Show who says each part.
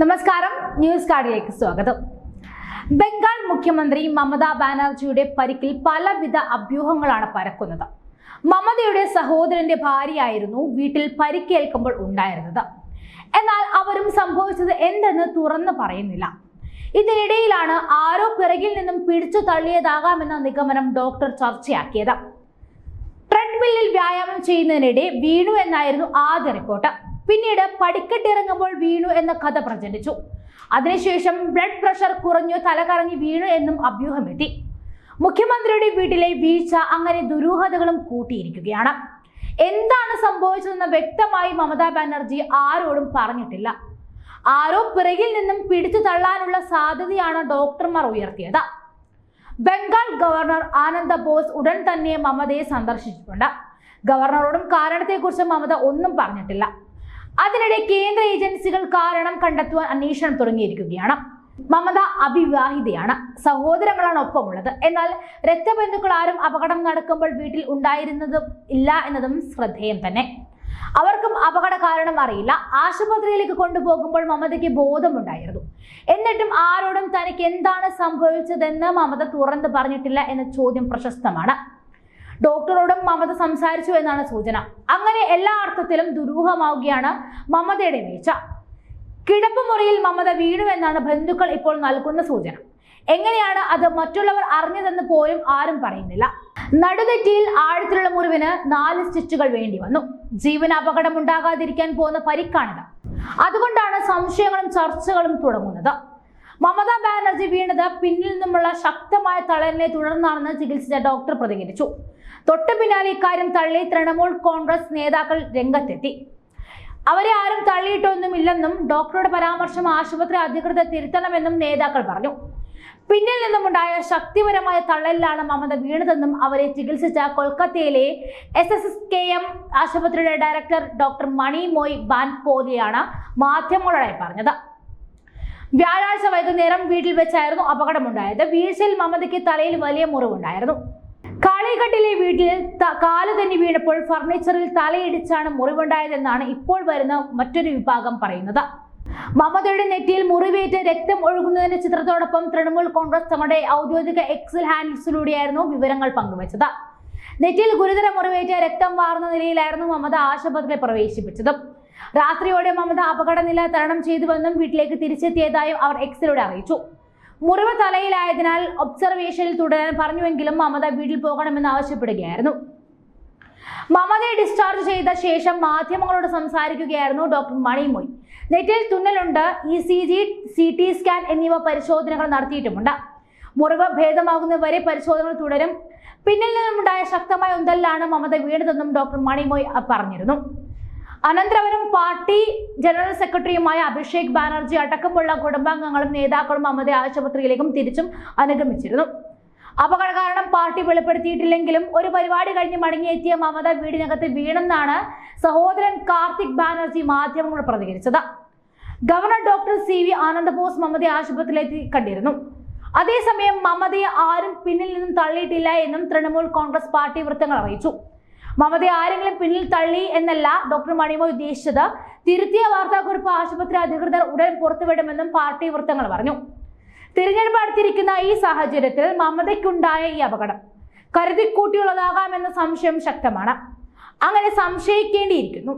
Speaker 1: നമസ്കാരം. ന്യൂസ് കാർഡിലേക്ക് സ്വാഗതം. ബംഗാൾ മുഖ്യമന്ത്രി മമതാ ബാനർജിയുടെ പരിക്കിൽ പലവിധ അഭ്യൂഹങ്ങളാണ് പരക്കുന്നത്. മമതയുടെ സഹോദരന്റെ ഭാര്യയായിരുന്നു വീട്ടിൽ പരിക്കേൽക്കുമ്പോൾ ഉണ്ടായിരുന്നത്. എന്നാൽ അവരും സംഭവിച്ചത് എന്തെന്ന് തുറന്നു പറയുന്നില്ല. ഇതിനിടയിലാണ് ആരോ പിറകിൽ നിന്നും പിടിച്ചു തള്ളിയതാകാമെന്ന നിഗമനം ഡോക്ടർ ചർച്ചയാക്കിയത്. ട്രെഡ്മില്ലിൽ വ്യായാമം ചെയ്യുന്നതിനിടെ വീണു എന്നായിരുന്നു ആദ്യ റിപ്പോർട്ട്. പിന്നീട് പടിക്കെട്ടിറങ്ങുമ്പോൾ വീണു എന്ന കഥ പ്രചരിച്ചു. അതിനുശേഷം ബ്ലഡ് പ്രഷർ കുറഞ്ഞു തലകറങ്ങി വീണു എന്നും അഭ്യൂഹമെത്തി. മുഖ്യമന്ത്രിയുടെ വീട്ടിലെ വീഴ്ച അങ്ങനെ ദുരൂഹതകളും കൂട്ടിയിരിക്കുകയാണ്. എന്താണ് സംഭവിച്ചതെന്ന് വ്യക്തമായി മമതാ ബാനർജി ആരോടും പറഞ്ഞിട്ടില്ല. ആരോ പിറകിൽ നിന്നും പിടിച്ചു തള്ളാനുള്ള സാധ്യതയാണ് ഡോക്ടർമാർ ഉയർത്തിയത്. ബംഗാൾ ഗവർണർ ആനന്ദ ബോസ് ഉടൻ തന്നെ മമതയെ സന്ദർശിച്ചിട്ടുണ്ട്. ഗവർണറോടും കാരണത്തെക്കുറിച്ച് മമത ഒന്നും പറഞ്ഞിട്ടില്ല. അതിനിടെ കേന്ദ്ര ഏജൻസികൾ കാരണം കണ്ടെത്തുവാൻ അന്വേഷണം തുടങ്ങിയിരിക്കുകയാണ്. മമത അവിവാഹിതയാണ്. സഹോദരങ്ങളാണ് ഒപ്പമുള്ളത്. എന്നാൽ രക്തബന്ധുക്കൾ ആരും അപകടം നടക്കുമ്പോൾ വീട്ടിൽ ഉണ്ടായിരുന്നതും ഇല്ല എന്നതും ശ്രദ്ധേയം തന്നെ. അവർക്കും അപകട കാരണം അറിയില്ല. ആശുപത്രിയിലേക്ക് കൊണ്ടുപോകുമ്പോൾ മമതയ്ക്ക് ബോധമുണ്ടായിരുന്നു. എന്നിട്ടും ആരോടും തനിക്ക് എന്താണ് സംഭവിച്ചതെന്ന് മമത തുറന്നു പറഞ്ഞിട്ടില്ല എന്ന ചോദ്യം പ്രശസ്തമാണ്. ഡോക്ടറോടും മമത സംസാരിച്ചു എന്നാണ് സൂചന. അങ്ങനെ എല്ലാ അർത്ഥത്തിലും ദുരൂഹമാവുകയാണ് മമതയുടെ വീഴ്ച. കിടപ്പുമുറിയിൽ മമത വീണു എന്നാണ് ബന്ധുക്കൾ ഇപ്പോൾ നൽകുന്ന സൂചന. എങ്ങനെയാണ് അത് മറ്റുള്ളവർ അറിഞ്ഞതെന്ന് പോലും ആരും പറയുന്നില്ല. നടുനെറ്റിയിൽ ആഴത്തിലുള്ള മുറിവിന് നാല് സ്റ്റിച്ചുകൾ വേണ്ടി വന്നു. ജീവൻ അപകടം ഉണ്ടാകാതിരിക്കാൻ പോകുന്ന പരിക്കാണിത്. അതുകൊണ്ടാണ് സംശയങ്ങളും ചർച്ചകളും തുടങ്ങുന്നത്. മമതാ ബാനർജി വീണത് പിന്നിൽ നിന്നുമുള്ള ശക്തമായ തളലിനെ തുടർന്നാണെന്ന് ചികിത്സിച്ച ഡോക്ടർ പ്രതികരിച്ചു. തൊട്ടു പിന്നാലെ ഇക്കാര്യം തള്ളി തൃണമൂൽ കോൺഗ്രസ് നേതാക്കൾ രംഗത്തെത്തി. അവരെ ആരും തള്ളിയിട്ടൊന്നുമില്ലെന്നും ഡോക്ടറുടെ പരാമർശം ആശുപത്രി അധികൃതർ തിരുത്തണമെന്നും നേതാക്കൾ പറഞ്ഞു. പിന്നിൽ നിന്നുമുണ്ടായ ശക്തിപരമായ തള്ളലിലാണ് മമത വീണതെന്നും അവരെ ചികിത്സിച്ച കൊൽക്കത്തയിലെ S S S K M ആശുപത്രിയുടെ ഡയറക്ടർ ഡോക്ടർ മണി മോയ് ബാൻപോലിയാണ് മാധ്യമങ്ങളോടായി പറഞ്ഞത്. വ്യാഴാഴ്ച വൈകുന്നേരം വീട്ടിൽ വെച്ചായിരുന്നു അപകടമുണ്ടായത്. വീഴ്ചയിൽ മമതയ്ക്ക് തലയിൽ വലിയ മുറിവുണ്ടായിരുന്നു. കാളിഘട്ടിലെ വീട്ടിൽ കാൽ തന്നെ വീണപ്പോൾ ഫർണിച്ചറിൽ തലയിടിച്ചാണ് മുറിവുണ്ടായതെന്നാണ് ഇപ്പോൾ വരുന്ന മറ്റൊരു വിഭാഗം പറയുന്നത്. മമതയുടെ നെറ്റിയിൽ മുറിവേറ്റ് രക്തം ഒഴുകുന്നതിന്റെ ചിത്രത്തോടൊപ്പം തൃണമൂൽ കോൺഗ്രസ് തങ്ങളുടെ ഔദ്യോഗിക എക്സൽ ഹാൻഡിൽസിലൂടെയായിരുന്നു വിവരങ്ങൾ പങ്കുവച്ചത്. നെറ്റിയിൽ ഗുരുതര മുറിവേറ്റ് രക്തം വാർന്ന നിലയിലായിരുന്നു മമത ആശുപത്രിയിൽ പ്രവേശിപ്പിച്ചത്. രാത്രിയോടെ മമത അപകടനില തരണം ചെയ്തുവെന്നും വീട്ടിലേക്ക് തിരിച്ചെത്തിയതായും അവർ എക്സിലൂടെ അറിയിച്ചു. മുറിവ് തലയിലായതിനാൽ ഒബ്സർവേഷനിൽ തുടരാൻ പറഞ്ഞുവെങ്കിലും മമത വീട്ടിൽ പോകണമെന്ന് ആവശ്യപ്പെടുകയായിരുന്നു. മമതയെ ഡിസ്ചാർജ് ചെയ്ത ശേഷം മാധ്യമങ്ങളോട് സംസാരിക്കുകയായിരുന്നു ഡോക്ടർ മണിമൊയ് നെറ്റിൽ തുന്നലുണ്ട് E C G C T scan എന്നിവ പരിശോധനകൾ നടത്തിയിട്ടുമുണ്ട്. മുറിവ് ഭേദമാകുന്നവരെ പരിശോധനകൾ തുടരും. പിന്നിൽ നിന്നുണ്ടായ ശക്തമായ ഉന്തലിലാണ് മമത വീണതെന്നും ഡോക്ടർ മണിമോയ് പറഞ്ഞിരുന്നു. അനന്തരവനും പാർട്ടി ജനറൽ സെക്രട്ടറിയുമായ അഭിഷേക് ബാനർജി അടക്കമുള്ള കുടുംബാംഗങ്ങളും നേതാക്കളും മമത ആശുപത്രിയിലേക്കും തിരിച്ചും അനുഗമിച്ചിരുന്നു. അപകട കാരണം പാർട്ടി വെളിപ്പെടുത്തിയിട്ടില്ലെങ്കിലും ഒരു പരിപാടി കഴിഞ്ഞ് മടങ്ങിയെത്തിയ മമത വീടിനകത്ത് വീണെന്നാണ് സഹോദരൻ കാർത്തിക് ബാനർജി മാധ്യമങ്ങളോട് പ്രതികരിച്ചത്. Governor doctor C V Ananda Bose മമതയെ ആശുപത്രിയിലെത്തി കണ്ടിരുന്നു. അതേസമയം മമതയെ ആരും പിന്നിൽ നിന്നും തള്ളിയിട്ടില്ല എന്നും തൃണമൂൽ കോൺഗ്രസ് പാർട്ടി വൃത്തങ്ങൾ അറിയിച്ചു. മമതയെ ആരെങ്കിലും പിന്നിൽ തള്ളി എന്നല്ല ഡോക്ടർ മണിമോ ഉദ്ദേശിച്ചത്. തിരുത്തിയ വാർത്താക്കുറിപ്പ് ആശുപത്രി അധികൃതർ ഉടൻ പുറത്തുവിടുമെന്നും പാർട്ടി വൃത്തങ്ങൾ പറഞ്ഞു. തിരഞ്ഞെടുപ്പ് അടുത്തിരിക്കുന്ന ഈ സാഹചര്യത്തിൽ മമതയ്ക്കുണ്ടായ ഈ അപകടം കരുതിക്കൂട്ടിയുള്ളതാകാമെന്ന സംശയം ശക്തമാണ്. അങ്ങനെ സംശയിക്കേണ്ടിയിരിക്കുന്നു.